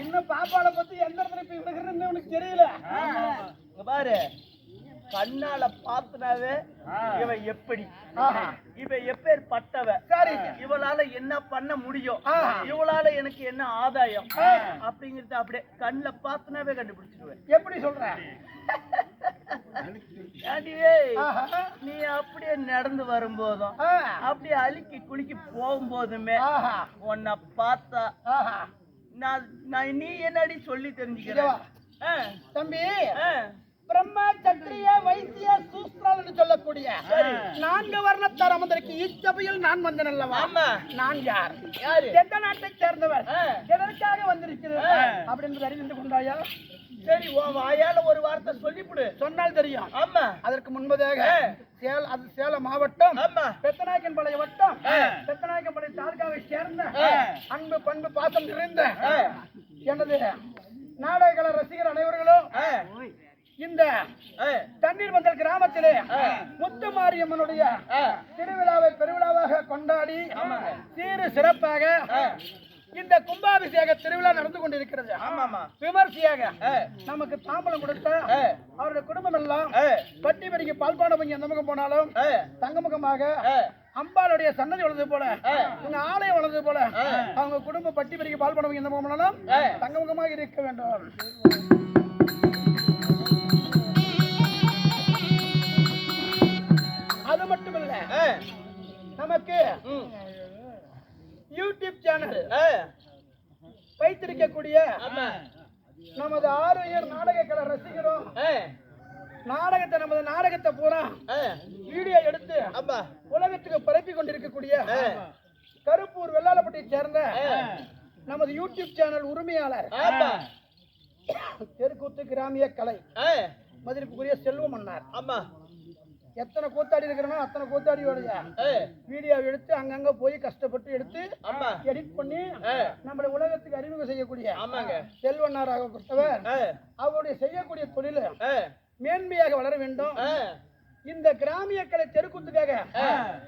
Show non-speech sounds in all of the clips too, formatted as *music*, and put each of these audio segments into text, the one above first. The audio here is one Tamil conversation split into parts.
இன்னும் பாப்பால பத்தி எந்த இடத்துல இப்ப விடுகிறன்னு உனக்கு தெரியல? பாரு. கண்ணால பாத்துனாவே இவ எப்படி. இவ எப்பேற்பட்டவ? சரி. இவளால என்ன பண்ண முடியும். இவளால எனக்கு என்ன ஆதாயம். அப்படிங்கறது அப்படியே கண்ணுல பாத்துனாவே கண்டுபிடிச்சிடுவேன். எப்படி சொல்ற. *laughs* நீ அப்படியே நடந்து வரும்போதும். அப்படியே அழுக்கி குலுக்கி போகும்போதுமே. உன்னை பார்த்தா. நான் நீ என்னடி சொல்லி தெரிஞ்சுக்கிறேன் தம்பி பிரம்ம சத்திரிய வைத்திய சூஸ்திரம் என்று சொல்லக்கூடிய. நான்கு வர்ணத்தார் அமர்ந்திருக்கு இச்சபையில் நான் வந்தேன் அல்லவா. நான் யார் எந்த நாட்டை சேர்ந்தவர். எதற்காக வந்திருக்கிறேன் ஆ. அப்படின்னு அறிந்து கொண்டாயா சரி உன் வாயால ஒரு வார்த்தை சொல்லிவிடு சொன்னால் தெரியும் ஆமா அதற்கு முன்பதாக. சேல் அது சேலம் மாவட்டம் ஆமா பெத்தநாயக்கன்பாளைய வட்டம் ஆ. பெத்தநாயக்கன்பாளைய தாலுகாவை சேர்ந்த. அன்பு பண்பு பாசம் நிறைந்த. எனது நாடக கலை ரசிகர் அனைவர்களும் இந்த தண்ணீர் பந்தல் கிராமத்திலே ஆ. முத்துமாரியம்மனுடைய ஆ, திருவிழாவை பெருவிழாவாக கொண்டாடி. சீரு சிறப்பாக. இந்த கும்பாபிஷேக திருவிழா நடந்து கொண்டிருக்கிறது. ஆமாமா. விமர்சையாக. நமக்கு தாம்பலம் கொடுத்த அவருடைய குடும்பம் எல்லாம் பட்டி படிக்க பால்பான பங்கி எந்த முகம் போனாலும் தங்கமுகமாக அம்பாளுடைய சன்னதி வளர்ந்தது போல. உங்க ஆலயம் வளர்ந்தது போல. அவங்க குடும்ப பட்டி படிக்க பால்பான பங்கி எந்த போனாலும். தங்கமுகமாக இருக்க வேண்டும். அது மட்டுமல்ல நமக்கு யூடியூப் சேனல் வைத்திருக்கக்கூடிய நமது ஆரோக்கியர் நாடக கலை ரசிகரும் நாடகத்தை நமது நாடகத்தை பூரா வீடியோ எடுத்து உலகத்துக்கு பரப்பி கொண்டிருக்கக்கூடிய கருப்பூர் வெள்ளாளப்பட்டியை சேர்ந்த நமது யூடியூப் சேனல் உரிமையாளர் தெருக்கூத்து கிராமிய கலை மதிப்புக்குரிய செல்வம் மன்னார் ஆமா. எத்தனை கூத்தாடி இருக்கிறனோ அத்தனை கூத்தாடியோடைய வீடியோ எடுத்து அங்கங்க போய் கஷ்டப்பட்டு எடுத்து எடிட் பண்ணி நம்மளை உலகத்துக்கு அறிமுகம் செய்யக்கூடிய ஆமாங்க. செல்வன்னாராக கொடுத்தவர். அவருடைய செய்யக்கூடிய தொழில் மேன்மையாக வளர வேண்டும். இந்த கிராமிய கலை தெருக்கூத்துக்காக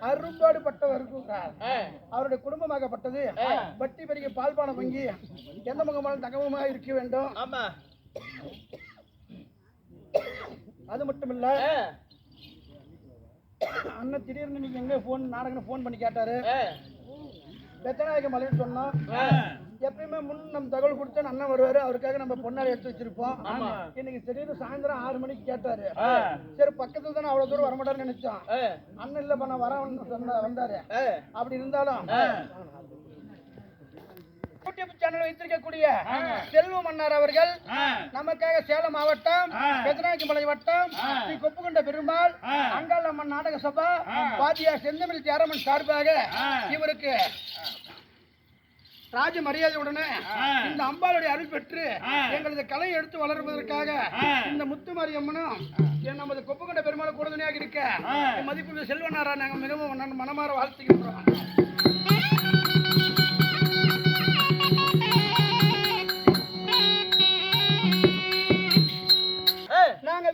அரும்பாடு பட்டவர் இருக்கிறார் அவருடைய குடும்பமாகப்பட்டது. வட்டி பெருகி பால்பான வங்கி எந்த முகமான தகவமாக இருக்க வேண்டும். அது மட்டுமில்ல ஆ, அண்ணன் திடீர்னு நீங்க எங்க போன் நாடகம் போன் பண்ணி கேட்டாரு. பெத்தநாயக மலைன்னு சொன்னோம் எப்பயுமே முன் நம்ம தகவல் கொடுத்து அண்ணன் வருவாரு. அவருக்காக நம்ம பொன்னாடி எடுத்து வச்சிருப்போம். இன்னைக்கு திடீர்னு சாயந்தரம் ஆறு மணிக்கு கேட்டாரு. சரி பக்கத்துல தானே அவ்வளவு தூரம் வரமாட்டாருன்னு நினைச்சோம் அண்ணன் இல்ல பண்ண வரவன்னு சொன்ன வந்தாரு அப்படி இருந்தாலும். யூடியூப் சேனல் வைத்திருக்கக்கூடிய செல்வ மன்னார் அவர்கள் நமக்காக சேலம் மாவட்டம் பெத்தநாயக்கமலை வட்டம் ஸ்ரீ கொப்புகொண்ட பெருமாள் அங்காளம்மன் நாடக சபா பாத்தியா செந்தமிழ் தியாரம்மன் சார்பாக இவருக்கு ராஜ மரியாதையுடனே இந்த அம்பாளுடைய அருள் பெற்று எங்களது கலை எடுத்து வளர்வதற்காக இந்த முத்துமாரியம்மனும் என் நமது கொப்புகொண்ட பெருமாள் உறுதுணையாக இருக்க மதிப்புள்ள செல்வனாரா நாங்கள் மிகவும் மனமாற வாழ்த்துகின்றோம்.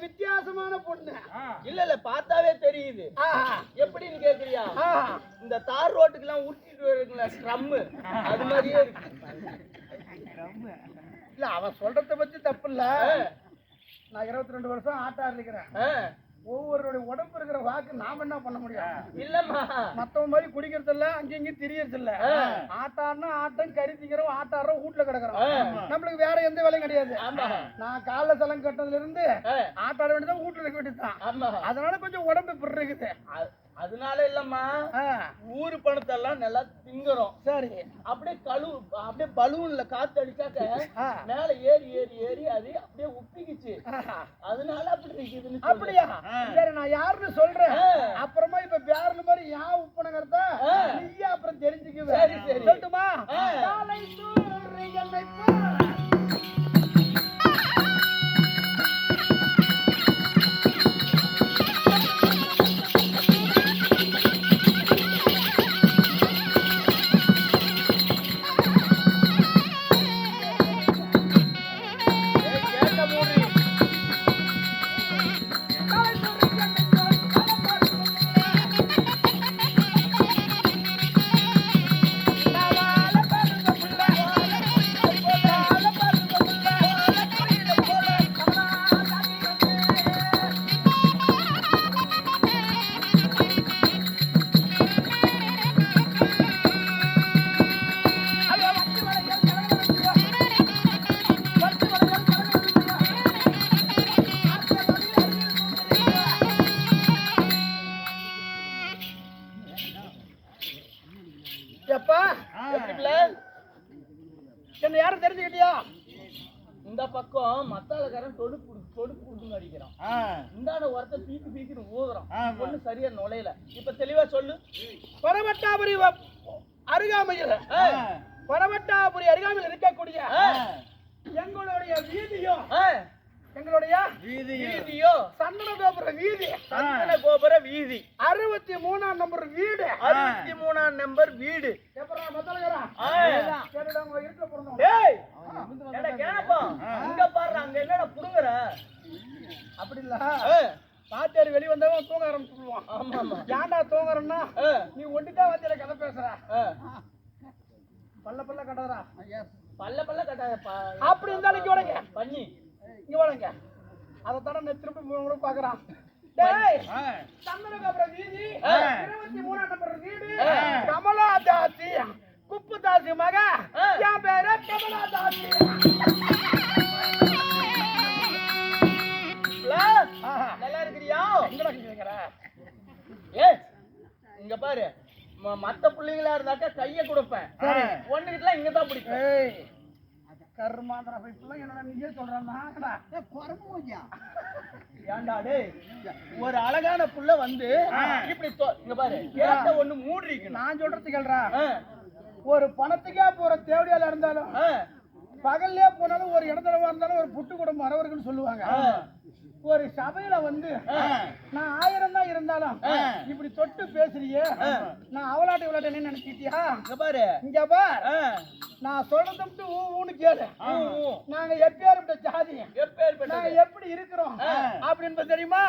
வித்தியாசமான பொண்ணு. இல்ல இல்ல பார்த்தாவே தெரியுது. எப்படின்னு கேக்குறியா? இந்த தார் ரோட்டுக்கு எல்லாம் உருட்டிட்டு வருங்களா ஸ்ட்ரம் அது மாதிரியே இருக்கு. இல்ல அவன் சொல்றத பத்தி தப்பு இல்ல. நான் இருபத்தி ரெண்டு வருஷம் ஆட்டா இருக்கிறேன் ஒவ்வொருடைய உடம்பு இருக்கிற வாக்கு நாம என்ன பண்ண முடியும்? இல்லம்மா. மத்தவங்க மாதிரி குடிக்கிறது இல்ல அங்கேயும் இங்கேயும் திரியறது இல்ல. ஆட்டாடுனா ஆட்டம் கறி திங்கிறோம் ஆட்டாடுறோம் வீட்டுல கிடக்குறோம். நம்மளுக்கு வேற எந்த வேலையும் கிடையாது. ஆமா. நான் காலைல சலம் கட்டதுல இருந்து ஆட்டாட வேண்டியதான் வீட்டுல இருக்க வேண்டியதுதான். ஆமா. அதனால கொஞ்சம் உடம்பு இப்படி இருக்குது. அதனால இல்லம்மா ஊரு பணத்தெல்லாம் நல்லா திங்குறோம் சரி அப்படியே கழு அப்படியே பலூன்ல காத்து அடிச்சாக்க. மேல ஏறி ஏறி ஏறி அது அப்படியே உப்பிக்குச்சு. அதனால அப்படி இருக்குதுன்னு சொல்லு. அப்படியா சரி நான் யாருன்னு சொல்றேன். அப்புறமா இப்ப பேரல் மாதிரி யா உப்புனங்கிறத. நீயே அப்புறம் தெரிஞ்சுக்க இருக்குது சரி, சரி. சொல்லட்டுமா பரவட்டாபுரி அருகாமையில் பரவட்டாபுரி அருகாமையில் இருக்கக்கூடிய எங்களுடைய வீதியும் ஏய், எங்களுடைய வீதியோ. சந்தன கோபுர வீதி. சந்தன கோபுர வீதி. அறுபத்தி மூணாம் நம்பர் வீடு. அறுபத்தி மூணாம் நம்பர் வீடு. எப்படா மத்தலகரா ஏய். கேட்டுடா உங்க இருட்டுல பிறந்தவங்க ஏய்! ஏடா கேப்பா. இங்க பாரு அங்க என்னடா புடுங்குற? அப்படி இல்ல ஏய், பாத்தியார் வெளிய வந்தவன் தூங்க ஆரம்பிச்சுடுவான் ஆமா ஏன்டா தூங்குறன்னா நீ ஒண்டிதான் வாத்தியார கதை பேசுற. பல்ல பல்ல கட்டாதரா பல்ல பல்ல கட்டாதப்பா. அப்படி இருந்தாலும் இங்க வடங்க பண்ணி. இங்க வடங்க அதை தட நான் திருப்பி மூணு முறை பாக்குறான் கோபுர வீதி. இருபத்தி மூணாம் நம்பர் வீடு. கமலா தாசி குப்பு தாசி மக. என் பேரு கமலா தாசி மத்த பிள்ளைங்களா இருந்தாக்கா கைய கொடுப்பேன். ஒண்ணுகிட்டலாம் இங்க தான் பிடிக்கும் கர்மாந்திர இப்பெல்லாம் என்னடா நீயே சொல்றானா ஏன்டா டேய் ஒரு அழகான புள்ள வந்து இப்படி இங்க பாரு கேட்ட ஒண்ணு மூடிக்கணும் நான் சொல்றது கேள்றா ஒரு பணத்துக்கே போற தேவடியால இருந்தாலும் பகல்லே போனாலும் ஒரு இடத்துல இருந்தாலும் ஒரு புட்டு குடும்பம் வரவருக்குன்னு சொல்லுவாங்க ஒரு சபையில வந்து நான் ஆயிரம் தான் இருந்தாலும் இப்படி தொட்டு பேசுறியே. நான் அவளாட்டி விளையாட்டேன்னு நினைச்சிட்டியா? இங்க பாரு. இங்க பார். நான் சொல்றது ஊன்னு கேளு. நாங்க எப்பேற்பட்ட ஜாதி? நாங்க எப்படி இருக்கிறோம். அப்படின்னு தெரியுமா?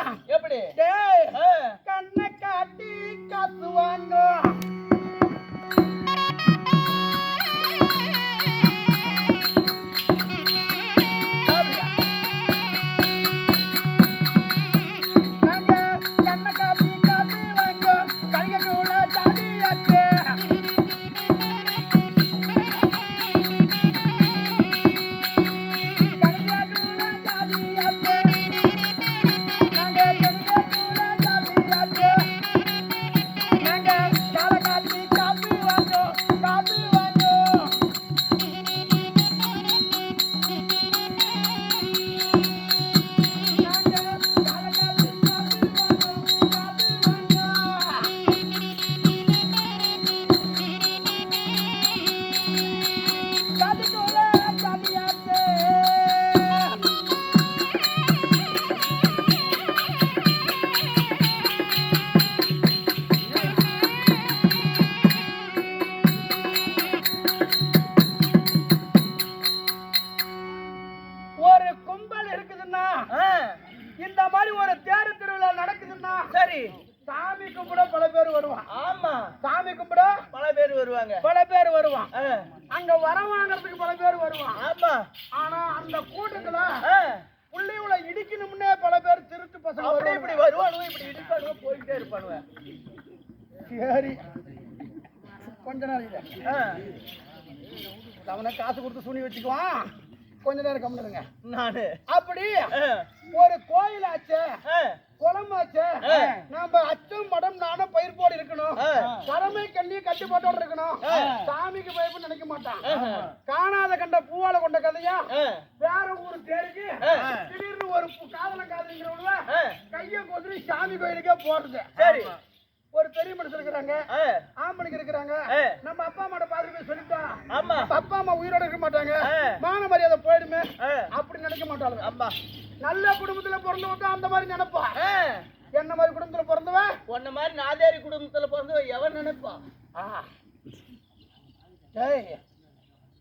சரி. கொஞ்ச நேரம் அவனை காசு கொடுத்து சுனி வச்சுக்குவான். கொஞ்ச நேரம் கம்மிடுங்க நானு. அப்படி ஒரு கோயில் ஆச்சே. ஆ, குளமாச்சே ஆ. நாம அச்சம் மடம் நானும் பயிர் போடு இருக்கணும். கடமை கண்ணி கட்டுப்பாட்டோட இருக்கணும். ஆ. சாமிக்கு பயப்பு நினைக்க மாட்டான். காணாத கண்ட பூவால கொண்ட கதையா? வேற ஊரு தேருக்கு. திடீர்னு ஒரு காதல காதலிக்கிறவங்கள கைய கொதிரி சாமி கோயிலுக்கே போறது. சரி. ஒரு பெரிய மனுஷன் இருக்கிறாங்க. ஆம்பளைக்கு இருக்கிறாங்க. நம்ம அப்பா அம்மாட்ட பார்த்துட்டு போய் சொல்லிட்டோம் ஆமா. அப்ப அம்மா உயிரோட இருக்க மாட்டாங்க. மான மரியாதை போயிடுமே. அப்படி நினைக்க மாட்டாங்க ஆமா. நல்ல குடும்பத்துல பிறந்தவன் தான் அந்த மாதிரி நினைப்பா. என்ன மாதிரி குடும்பத்துல பிறந்தவன் உன்ன மாதிரி நாதேரி குடும்பத்துல பிறந்து எவன் நினைப்பான்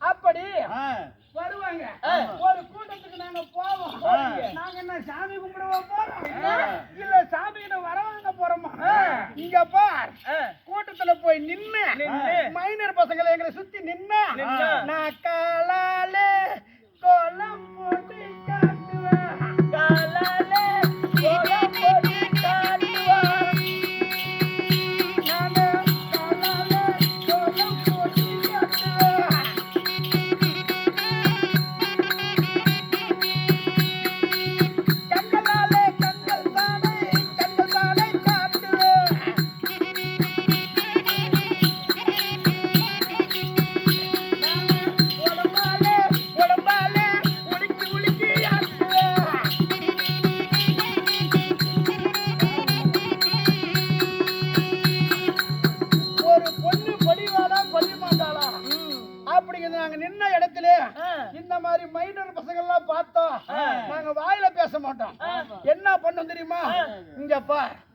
அப்படி வருவாங்க. ஒரு கூட்டத்துக்கு நாங்க போவோம். நாங்க என்ன சாமி கும்பிடவா போறோம்? இல்ல சாமி வரவாங்க போறோமா இங்க பார் கூட்டத்துல போய் நின்னு. மைனர் பசங்களை எங்களை சுத்தி நின்னா. நான் காலாலே கோலம் போட்டு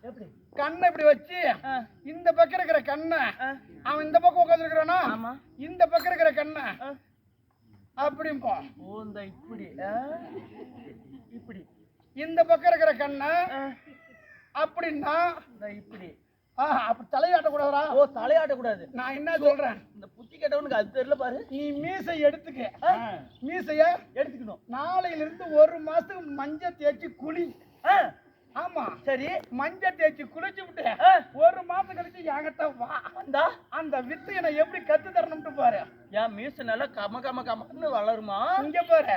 எப்படி? கண்ணை இப்படி வச்சு இந்த பக்கம் இருக்கிற கண்ணை அவன் இந்த பக்கம் உட்காந்துருக்கிறானா ஆமா. இந்த பக்கம் இருக்கிற கண்ணை. அப்படிம்பா. ஓ இந்த இப்படி. இப்படி. இந்த பக்கம் இருக்கிற கண்ணை அப்படின்னா இந்த இப்படி. அப்படி தலையாட்டக்கூடாதா ஓ தலையாட்ட கூடாது நான் என்ன சொல்றேன்? இந்த புத்தி கேட்டவனுக்கு அது தெரியல பாரு. நீ மீசை எடுத்துக்க. மீசைய எடுத்துக்கணும். நாளையில இருந்து ஒரு மாசத்துக்கு மஞ்சள் தேய்ச்சி குளி. ஆ, ஆமா. சரி மஞ்சள் தேய்ச்சி குளிச்சு விட்டு ஒரு மாசம் கழிச்சு என்கிட்ட வா. வந்தா? அந்த வித்து என்னை எப்படி கத்து தரணும்ட்டு பாரு. என் மீச நல்லா கம கம கமன்னு வளருமா? இங்க பாரு.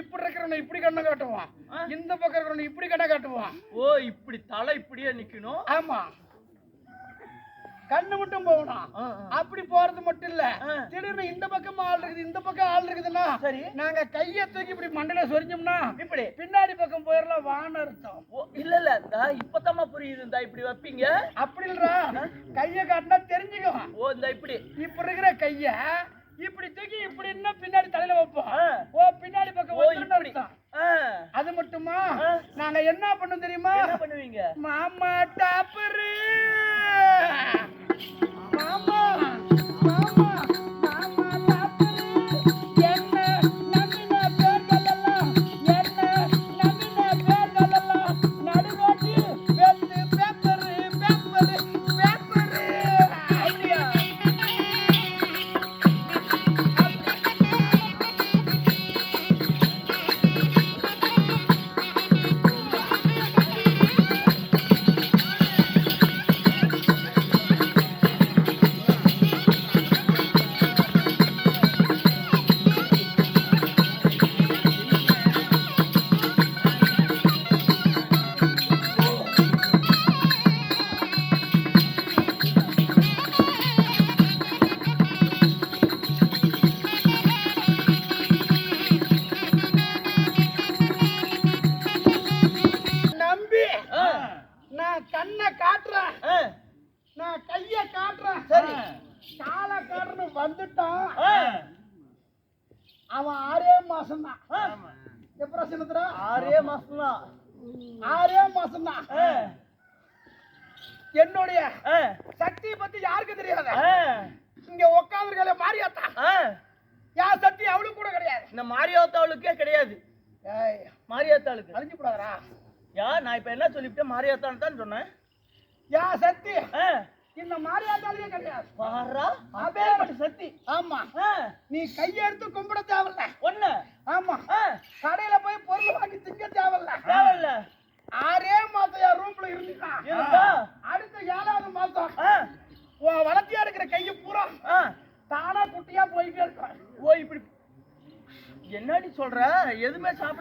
இப்படி இருக்கிறவனை இப்படி கண்ணை காட்டுவான். இந்த பக்கம் இருக்கிறவனை இப்படி கண்ணை காட்டுவான். ஓ இப்படி தலை இப்படியே நிக்கணும்? ஆமா. கண்ணு மட்டும் போகணும். அப்படி போறது மட்டும் இல்ல. திடீர்னு இந்த பக்கம் ஆள் இருக்குது இந்த பக்கம் ஆள் இருக்குதுன்னா சரி. நாங்க கையை தூக்கி இப்படி மண்டையில சொரிஞ்சோம்னா இப்படி. பின்னாடி பக்கம் போயிடலாம் வான அர்த்தம். ஓ இல்ல இல்ல. இந்தா இப்பதாம்மா புரியுது இந்த இப்படி வைப்பீங்க? அப்படி இல்லடா. கையை காட்டினா தெரிஞ்சுக்கும். ஓ இந்த இப்படி. இப்படி இருக்கிற கைய இப்படி தூக்கி இப்படி இன்னும் பின்னாடி தலையில வைப்போம். ஓ பின்னாடி பக்கம் ஓ அர்த்தம். அது மட்டுமா. நாங்க என்ன பண்ணோம் தெரியுமா? என்ன பண்ணுவீங்க? மாமா டாப்பரு. மாமா மாமா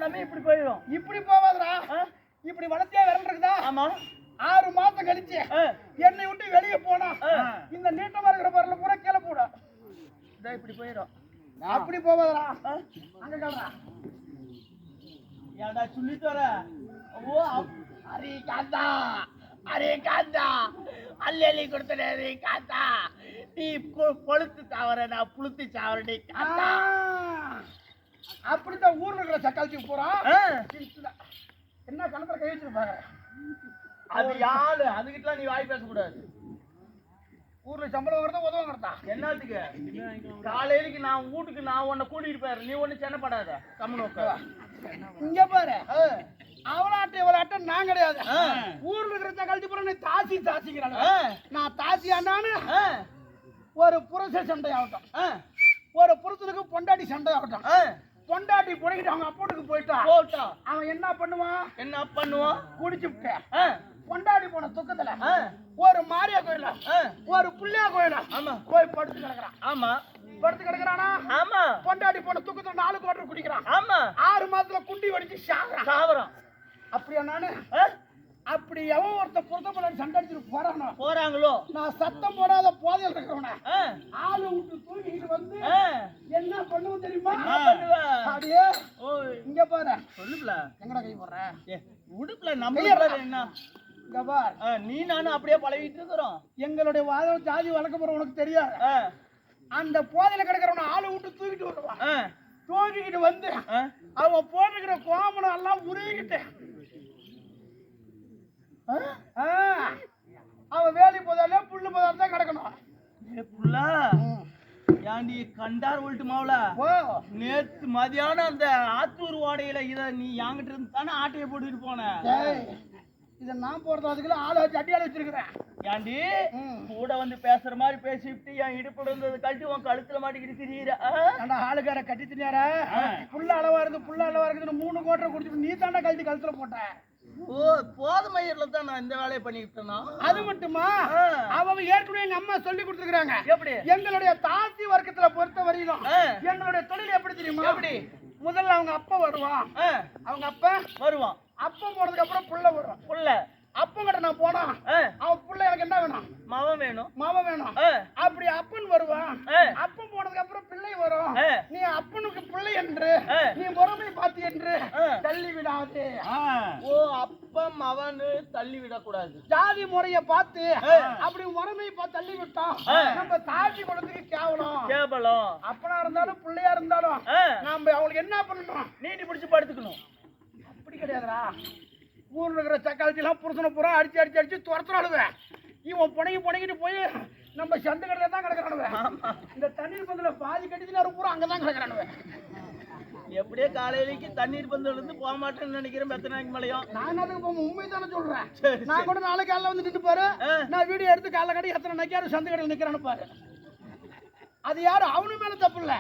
சாப்பிடாம இப்படி போயிடும் இப்படி போவாதுடா. இப்படி வளர்த்தியா விரல் இருக்குதா? ஆமா. ஆறு மாசம் கழிச்சு என்னை விட்டு வெளியே போனா. இந்த நீட்டமா இருக்கிற பொருள் பூரா கீழே போடும் இதோ இப்படி போயிடும் அப்படி போவாதுடா. அங்க கல்றா ஏன்டா சொல்லிட்டு வர? ஓ அரே காந்தா அரே காந்தா அள்ளி அள்ளி கொடுத்துடாரு காத்தா. நீ கொ- கொளுத்து சாவற நான் புளுத்து சாவறடி காத்தா. அப்படித்தான் ஊர்ல இருக்கிற சக்காலத்துக்கு போறான் என்ன கணத்துல கை வச்சிருப்பாங்க அது யாரு? அதுகிட்டலாம் நீ வாய் பேசக்கூடாது. ஊர்ல சம்பளம் வரதா உதவம் வரதா என்னத்துக்கு? காலையிலக்கு நான் வீட்டுக்கு நான் உன்னை கூட்டிட்டு போயிடுறேன். நீ ஒண்ணு சென்னப்படாத. கம்மன் உட்கார. இங்க பாரு. அவளாட்ட இவளாட்ட நான் கிடையாது. ஊர்ல இருக்கிற சக்காலத்தி போற நீ தாசி தாசிக்கிறாங்க நான் தாசி ஆனான்னு ஒரு புருஷ சண்டை ஆகட்டும் ஒரு புருஷனுக்கு பொண்டாட்டி சண்டை ஆகட்டும் பொண்டாட்டி புடைக்கிட்டு அவங்க அப்போட்டுக்கு போயிட்டான் போட்டா. அவன் என்ன பண்ணுவான்? என்ன பண்ணுவோம் குடிச்சுட்டு ஆ, பொண்டாட்டி போன துக்கத்துல ஒரு மாரியா கோயில ஒரு புள்ளியா கோயில ஆமா. போய் படுத்து கிடக்குறான். ஆமா. படுத்து கிடக்குறானா? ஆமா. பொண்டாட்டி போன துக்கத்துல நாலு குவாட்டர் குடிக்கிறான். ஆமா. ஆறு மாசத்துல குண்டி வடிச்சு சாகுறான். சாவரம் அப்படியா நானு? அப்படி எவன் ஒருத்த புருத்த பொண்டாட்டி சண்டை அடிச்சுட்டு போறானோ? போறாங்களோ? நான் சத்தம் போடாத போதையில் இருக்கிறவன? ஆ, ஆளு விட்டு தூக்கிட்டு வந்து என்ன பண்ணுவோம் தெரியுமா? அப்படியே இங்க பாரு. சொல்லுப்ல எங்கடா கை போடுற? உடுப்புல நம்ம என்ன இங்க பார். நீ நானும் அப்படியே பழகிட்டு இருக்கிறோம். எங்களுடைய வாதம் ஜாதி வளர்க்க போற உனக்கு தெரியாது. அந்த போதையில கிடக்கிறவன ஆளு விட்டு தூக்கிட்டு வருவான். தூக்கிக்கிட்டு வந்து. அவன் போட்டுக்கிற கோமணம் எல்லாம் உருவிக்கிட்டு ஆ, அவன் வேலி போதாலே புல்லு போதால தான் கிடக்கணும். ஏ, புள்ளா ஏன்டி கண்டார் விட்டு மாவுல? நேத்து மதியானம் அந்த ஆத்தூர் ஓடையில இத நீ என்கிட்ட இருந்து தானே ஆட்டைய போட்டுட்டு போன? இதை நான் போறது அதுக்குள்ள ஆளை வச்சு அடியால வச்சிருக்கிறேன். ஏன்டி ம். கூட வந்து பேசுற மாதிரி பேசிவிட்டு என் இடுப்புல இருந்தது கழட்டி உன் கழுத்துல மாட்டிக்கிட்டு திரியிற ஆ? ஏண்டா ஆளுக்கார கட்டி தினியார புள்ள அளவா இருக்கு புள்ள அளவா இருக்குன்னு மூணு கோட்டரை குடிச்சிட்டு நீ தாண்டா கழட்டி கழுத்துல போட்ட. ஓ போதுமையர்ல தான் நான் இந்த வேலையை பண்ணிக்கிட்டேனா? அது மட்டுமா. அவங்க ஏற்கனவே எங்க அம்மா சொல்லி கொடுத்துருக்காங்க எப்படி? எங்களுடைய தாசி வர்க்கத்துல பொறுத்த வரையிலும். எங்களுடைய தொழில் எப்படி தெரியுமா? எப்படி? முதல்ல அவங்க அப்பா வருவான். அவங்க அப்பா வருவான். அப்பம் போனதுக்கு அப்புறம் புள்ள வரும். புள்ள. அப்பன் கிட்ட நான் போனா அவன் புள்ள எனக்கு என்ன வேணும்? மவன் வேணும். மாமா வேணும். அப்படி அப்பன் வருவான். அப்பன் போனதுக்கு அப்புறம் பிள்ளை வரும். நீ அப்பனுக்கு பிள்ளை என்று. நீ முறைமை பார்த்து என்று. தள்ளி விடாதே. ஓ அப்பம் மவனு தள்ளி விடக்கூடாது. ஜாதி முறைய பார்த்து. அப்படி முறைமை பார்த்து தள்ளி விட்டோம். நம்ம தாட்சி குலத்துக்கு கேவலம். கேவலம். அப்பனா இருந்தாலும் பிள்ளையா இருந்தாலும் ஆ, நாம அவங்களுக்கு என்ன பண்ணணும்? நீட்டி பிடிச்சு படுத்துக்கணும். அப்படி கிடையாதுடா. ஊர்ல இருக்கிற சக்காலத்தி எல்லாம் புருஷனை பூரா அடிச்சு அடிச்சு அடிச்சு துரத்துறாளுவேன் இவன் புனைங்கி புனைங்கிட்டு போய் நம்ம சந்து கடையில தான் கிடக்குறானுவேன் இந்த தண்ணீர் பந்தில பாதி கட்டிட்டு பூரா அங்கதான் கிடக்குறானுவேன் எப்படியே காலையிலேக்கு தண்ணீர் பந்தல் இருந்து போக மாட்டேன்னு நினைக்கிறேன் பெத்தனாக்கி மலையும். நான் அதுக்கு இப்போ உண்மை தானே சொல்றேன்? சரி, நான் கூட நாளைக்கு காலைல வந்து நின்று பாரு. நான் வீடியோ எடுத்து காலைல கட்டி எத்தனை நக்கியாரு சந்து கடையில் நிக்கிறான்னு பாரு. அது யாரு? அவனு மேல தப்பு இல்ல.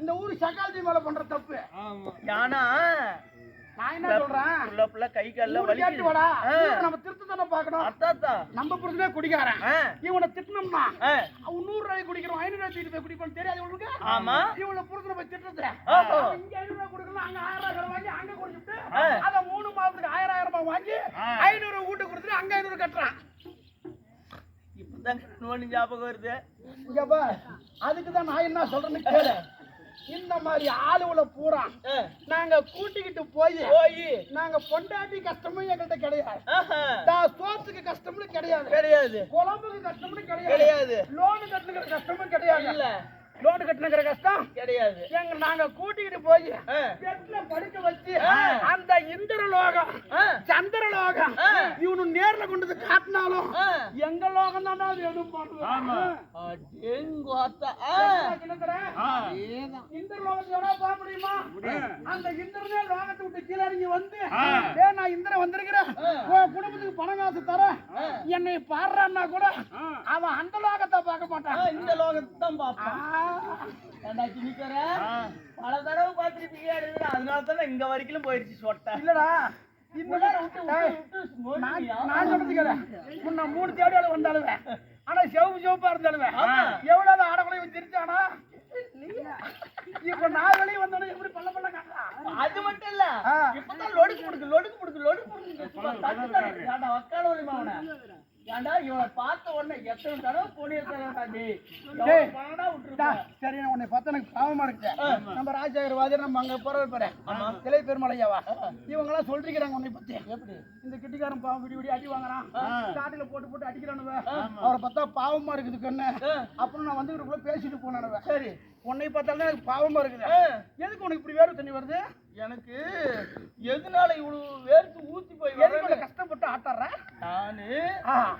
இந்த ஊர் சக்காலத்தி மேல பண்ற தப்பு. ஏன்னா நான் என்ன சொல்றேன்? புள்ள புள்ள கை கால்ல வலிக்குது. வாடா நம்ம திருத்த தானே பார்க்கணும் அத்தாத்தா நம்ம புருஷனே குடிக்காரன். இவனை திட்டினோம்னா ஆ, அவன் நூறு ரூபாய் குடிக்கிறோம் ஐநூறு ரூபாய் தூக்கிட்டு போய் தெரியாது இவனுக்கு ஆமா. இவனை புருஷனை போய். அவன் இங்க ஐநூறு ரூபாய் கொடுக்கலாம் அங்க ஆயிரம் ரூபாய் கடன் வாங்கி அங்க குடிச்சிட்டு. அத மூணு மாசத்துக்கு ஆயிரம் ஆயிரம் ரூபாய் வாங்கி ஐநூறு வீட்டுக்கு கொடுத்துட்டு அங்க கட்டுறான். இப்பதான் நோனி ஞாபகம் வருது. இங்க பார். அதுக்கு தான் நான் என்ன சொல்றேன்னு கேளு. இந்த மாதிரி ஆளுகளை பூரா நாங்க கூட்டிக்கிட்டு போய் போய். நாங்க பொண்டாட்டி கஷ்டமும் எங்கள்கிட்ட கிடையாது. சோத்துக்கு கஷ்டம்னு கிடையாது. கிடையாது. குழம்புக்கு கஷ்டம்னு கிடையாது. கிடையாது. லோனு கட்டுங்கிற கஷ்டமும் கிடையாது. இல்ல லோனு கட்டுங்கிற கஷ்டம் கிடையாது. எங்க நாங்க கூட்டிக்கிட்டு போய் பெட்ல படுக்க வச்சு. அந்த இந்திரலோகம் சந்திரலோகம். இவனு நேர்ல கொண்டு வந்து காட்டினாலும். எங்க லோகம் தானே அது எதுவும் பண்ணுது? அடேங்கோத்தா, ஆ. இந்திரலோகத்தை எவ்வளவு போக முடியுமா? அந்த இந்திரனே லோகத்தை விட்டு கீழே இறங்கி வந்து டேய் நான் இந்திரன் வந்திருக்கிறேன். உன் குடும்பத்துக்கு பணம் காசு தரேன். என்னை பாடுறான்னா கூட அவன் அந்த லோகத்தை பார்க்க மாட்டான். இந்த லோகத்தை தான் பார்ப்பான்? பல தடவை பார்த்திருப்பீங்க, அதனால தானே இங்க வரைக்கும் போயிருச்சு சொட்டை. இல்லடா. நான் முன்ன மூணு வந்தாலுவேன் ஆனா செவப்பு செவப்பா இருந்தாலுவேன் ஆமா. எவ்வளவு ஆடக்குறையும் சிரிச்சானா இப்ப நான் வெளியே வந்தோடனே எப்படி பல்ல பல்ல காட்டுறான் அது மட்டும் இல்ல. இப்பதான் லொடுக்கு புடுக்கு லொடுக்கு புடுக்கு லொடுக்கு வக்கால ஒளிமா அவனை? ஏன்டா இவனை பார்த்த உடனே எத்தனை தடவை பொண்ணு தரடா நீ டேய். எவ்வளவு பணம்டா டா, விட்டுருப்ப சரி உன்னை பார்த்தா எனக்கு பாவமா இருக்கு. நம்ம ராஜசேகர் வாதியார் நம்ம அங்க போறவர் பாரு கிளை பெருமலையாவா? இவங்க எல்லாம் சொல்லிக்கிறாங்க உன்னை பத்தி. எப்படி? இந்த கிட்டிக்காரன் பாவம் விடி விடி அடி வாங்குறான். ஸ்டார்டிங்ல போட்டு போட்டு அடிக்கிறானுவ. அவரை பார்த்தா பாவமா இருக்குது கண்ணு அப்புறம் நான் வந்து இவருக்குள்ள பேசிட்டு போனானுவ. சரி. உன்னை பார்த்தாலும் எனக்கு பாவமா இருக்குது. எதுக்கு உனக்கு இப்படி வேறு தண்ணி வருது எனக்கு எதனால இவ்வளவு வேர்த்து ஊத்தி போய் எதுக்கு கஷ்டப்பட்டு ஆட்டுற நானு.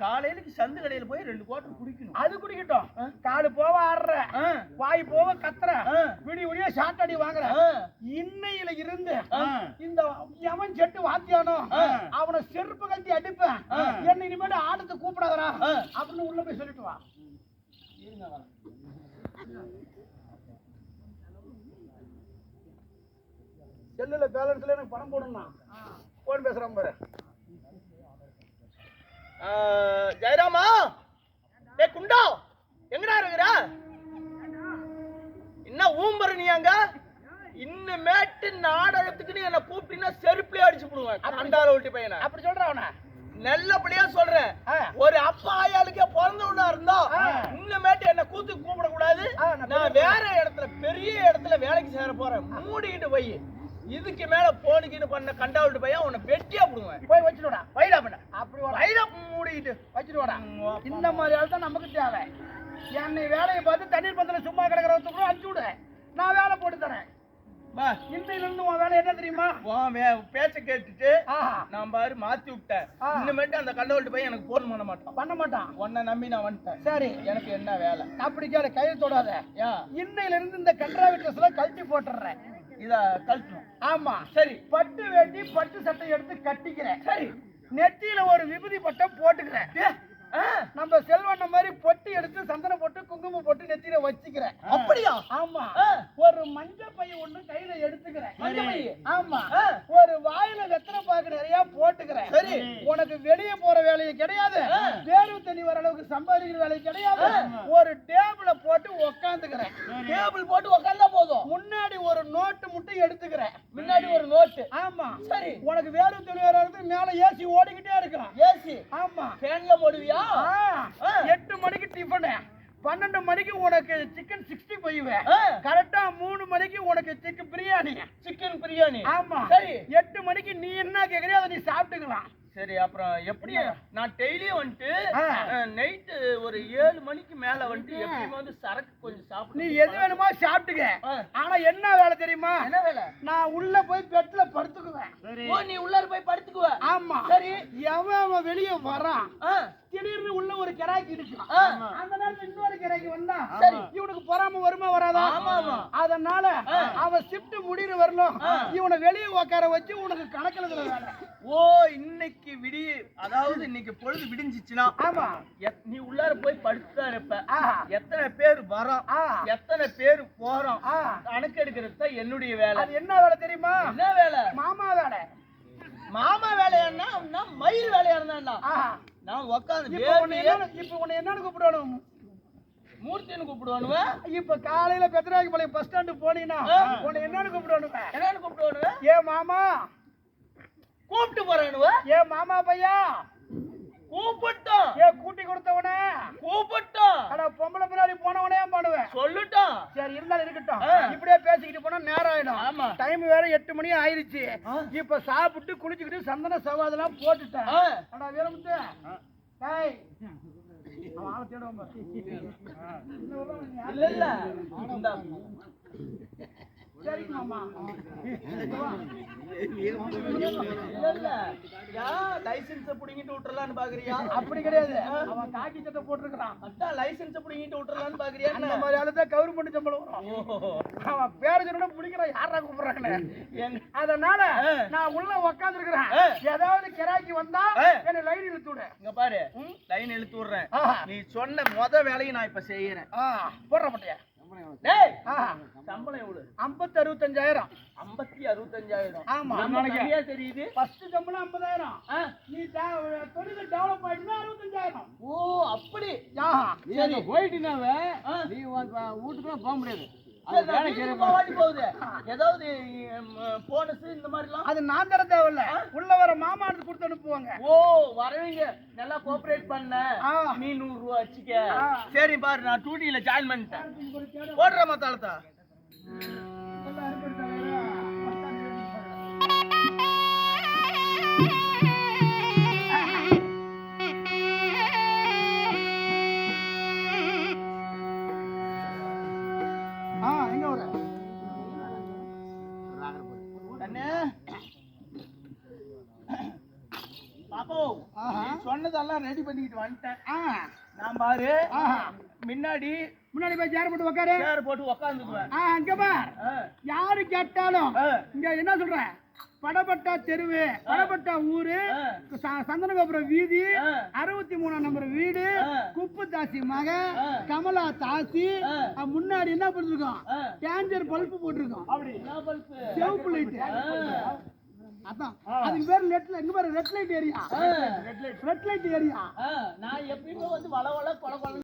காலையிலக்கு சந்து கடையில போய் ரெண்டு குவாட்டர் குடிக்கணும் அது குடிக்கட்டும் காலு போவ ஆடுற. வாய் போவ கத்துற. விடி விடிய ஷார்ட் அடி வாங்குற. இன்னையில இருந்து. இந்த எவன் செட்டு வாத்தியானோ. அவனை செருப்பு கட்டி அடிப்பேன். என்ன இனிமேட்டு ஆட்டத்தை கூப்பிடாதடா ஆ. அப்படின்னு உள்ள போய் சொல்லிட்டு வா இருங்க செல்லுல பேலன்ஸ்ல எனக்கு பணம் போடணும் போன் பேசுறான் பாரு. ஜெயராமா? ஏ குண்டா? எங்கடா இருக்கிற? என்ன ஊம்பரு நீ அங்க? இன்னமேட்டு நாடகத்துக்கு நீ என்ன கூப்பிட்டீங்கன்னா செருப்புலயே அடிச்சு போடுவேன். அண்டார ஒட்டி பையனை. அப்படி சொல்ற அவன. நல்லபடியா சொல்றேன். ஒரு அப்பா ஆயாளுக்கே பிறந்தவனா இருந்தா. இன்னமேட்டு என்ன கூத்து கூப்பிட கூடாது ஆ, நான் நான் வேற இடத்துல பெரிய இடத்துல வேலைக்கு சேர போறேன். மூடிக்கிட்டு போய். இதுக்கு மேல போனுக்கிட்டு பண்ண கண்டாவிட்டு பையன் உன்னை வெட்டியா போடுவேன். போய் வச்சுடுடா வைடா பண்ண. அப்படி. வைடா மூடிக்கிட்டு வச்சுட்டு வாடா இந்த மாதிரி ஆள் தான் நமக்கு தேவை. என்னை வேலையை பார்த்து தண்ணீர் பந்தல சும்மா கிடக்கிறவத்துக்கு அனுப்பிச்சு விடு. நான் வேலை போட்டு தரேன். இருந்து உன் வேலை என்ன தெரியுமா? பேச்ச கேட்டுட்டு நான் பாரு மாத்தி விட்டேன். இன்னமேட்டு அந்த கண்டவள்ட்டு பையன் எனக்கு போன் பண்ண மாட்டான். பண்ண மாட்டான். உன்னை நம்பி நான் வந்துட்டேன். சரி. எனக்கு என்ன வேலை? அப்படி கேளு கையை தொடாத. இன்னையில இருந்து இந்த கன்றாவிட்டஸ்ல கழட்டி போட்டுறேன் இத கழட்டணும் ஆமா. சரி. பட்டு வேட்டி பட்டு சட்டை எடுத்து கட்டிக்கிறேன். சரி. நெத்தியில ஒரு விபூதி பட்டம் போட்டுக்கிறேன். நம்ம செல்வண்ண மாதிரி பொட்டி எடுத்து சந்தன போட்டு குங்குமம் போட்டு நெத்தியில வச்சுக்கிறேன். அப்படியா? ஆமா. ஒரு மஞ்ச பை ஒண்ணு கையில எடுத்துக்கிறேன்? ஆமா. ஒரு வாயில வெத்தலை பாக்கு நிறைய போட்டுக்கிறேன். சரி. உனக்கு வெளிய போற வேலையும் கிடையாது. தேர்வு தண்ணி வர அளவுக்கு சம்பாதிக்கிற வேலையும் கிடையாது. ஒரு டேபிள போட்டு உக்காந்துக்கிறேன். டேபிள் போட்டு உக்காந்தா போதும். முன்னாடி ஒரு நோட்டு மட்டும் எடுத்துக்கிறேன். முன்னாடி ஒரு நோட்டு. ஆமா. சரி. உனக்கு வேறு அளவுக்கு மேல ஏசி ஓடிக்கிட்டே இருக்கும் ஏசி. ஆமா. ஃபேன்ல போடுவியா. எட்டு மணிக்கு டிஃபனு பன்னெண்டு மணிக்கு உனக்கு சிக்கன் சிக்ஸ்டி ஃபைவ். கரெக்டா மூணு மணிக்கு உனக்கு சிக்கன் பிரியாணி. சிக்கன் பிரியாணி. ஆமா. சரி. எட்டு மணிக்கு நீ என்ன கேக்குறியோ அதை நீ சாப்பிட்டுக்கலாம். சரி அப்புறம் எப்படி நான் டெய்லியும் வந்துட்டு. நைட்டு ஒரு ஏழு மணிக்கு மேல வந்துட்டு எப்பயுமே வந்து சரக்கு கொஞ்சம் நீ சாப்பிடு எது வேணுமோ சாப்பிட்டுக்க. ஆனா என்ன வேலை தெரியுமா? என்ன வேலை? நான் உள்ள போய் பெட்ல படுத்துக்குவேன். ஓ நீ உள்ளார போய் படுத்துக்குவ. ஆமா. சரி. எவன் அவன் வெளியே வரான்? திடீர்னு உள்ள ஒரு கிராக்கி ஆ. அந்த நேரத்துல இன்னொரு கிராக்கி வந்தா சரி. இவனுக்கு பொறாம வருமா வராதா. அதனால. அவன் ஷிஃப்ட் முடிகிற வரலும். இவனை வெளியே உட்கார வச்சு உனக்கு கணக்குல ஓ இன்னைக்கு விடிய அதாவது இன்னைக்கு பொழுது விடிஞ்சிச்சுன்னா ஆமா நீ உள்ளார போய் படுத்துதான் இருப்ப. எத்தனை பேர் வரோம். எத்தனை பேர் போறோம். கணக்கு எடுக்கிறது தான் என்னுடைய வேலை என்ன வேலை தெரியுமா என்ன வேலை மாமா வேலை மாமா வேலையானா நான் மயில் வேலையா இருந்தா ஆஹா. நான் உட்காந்து இப்ப உன்னை என்னன்னு கூப்பிடணும் மூர்த்தின்னு கூப்பிடுவானுவ? இப்ப காலையில பெத்தராக்கி பாளையம் பஸ் ஸ்டாண்டு போனீங்கன்னா. உன்னை என்னன்னு கூப்பிடணும் என்னன்னு கூப்பிடுவானுவ? ஏ மாமா. கூப்பிட்டு போறானுவ? ஏ மாமா பையா. கூப்பிட்டோம் ஏ கூட்டி கொடுத்தவனே. கூப்பிட்டோம் ஆனா பொம்பளை பின்னாடி போனவனே பண்ணுவேன்? சரி இருந்தாலும் இருக்கட்டும். இப்படியே பேசிக்கிட்டு போனா நேரம் ஆயிடும். ஆமா. டைம் வேற எட்டு மணி ஆயிருச்சு. இப்ப சாப்பிட்டு குளிச்சுக்கிட்டு சந்தன சவாதெல்லாம் போட்டுட்டேன். அடா வீரமுத்து. டேய். இல்ல அப்படி கிடையாது. அவன் காக்கி சட்டை போட்டிருக்கிறான். அதான் லைசென்ஸ் புடிங்கிட்டு விட்டுறலான்னு பாக்குறியா அந்த? மாதிரி ஆளு தான் கவர்மெண்ட் சம்பளம் வரும். அவன் பேர சொன்னா பிடிக்கிறான் யாரா கூப்பிடுறாங்கன்னு. அதனால. நான் உள்ள உக்காந்துருக்கிறேன். ஏதாவது கிராக்கி வந்தா. என்ன லைன் இழுத்து விடு. இங்க பாரு. லைன் இழுத்து விடுறேன். நீ சொன்ன முத வேலையை நான் இப்ப செய்யறேன். போடுற மாட்டியா. டேய். சம்பளம் எவ்வளவு? ஐம்பத்தி அறுபத்தஞ்சாயிரம். ஐம்பத்தி அறுபத்தஞ்சாயிரம் ஆமா. சரியா தெரியுது? ஃபர்ஸ்ட் சம்பளம் ஐம்பதாயிரம். நீ தொழில் டெவலப் ஆயிடுச்சுன்னா அறுபத்தஞ்சாயிரம். ஓ அப்படி. சரி. போயிட்டீங்கன்னாவே ஆ. நீ வீட்டுக்குலாம் போக முடியாது. ஏதாவது போனஸ் இந்த மாதிரிலாம்? அது நான் தர தேவையில்ல உள்ள வர மாமானது கொடுத்து அனுப்புவாங்க. ஓ வரவங்க. நல்லா கோஆபரேட் பண்ண. ஆ. நீ நூறு ரூபா வச்சுக்க. சரி பாரு நான் டூட்டியில ஜாயின் பண்ணிட்டேன். போடுற மத்தாளத்தா சொன்னதெல்லாம் ரெடி பண்ணிக்கிட்டு வந்துட்டேன். ஆ. நான் பாரு. முன்னாடி முன்னாடி போய் சேர் போட்டு உட்காரு சேர் போட்டு உக்காந்துக்குவேன். ஆ அங்க பார். யாரு கேட்டாலும். இங்க என்ன சொல்ற? படப்பட்டா தெருவு படப்பட்டா ஊரு சந்தனகோபுரம் வீதி. அறுபத்தி மூணாம் நம்பர் வீடு. குப்பு தாசி மக. கமலா தாசி முன்னாடி என்ன போட்டிருக்கோம்? ஆ. டேஞ்சர் பல்பு போட்டிருக்கோம். சிவப்பு லைட் அதான். அதுக்கு பேர் ரெட் லைட் இங்க பாரு red light area red light area நான் எப்பயுமே வந்து வள வள கொல கொல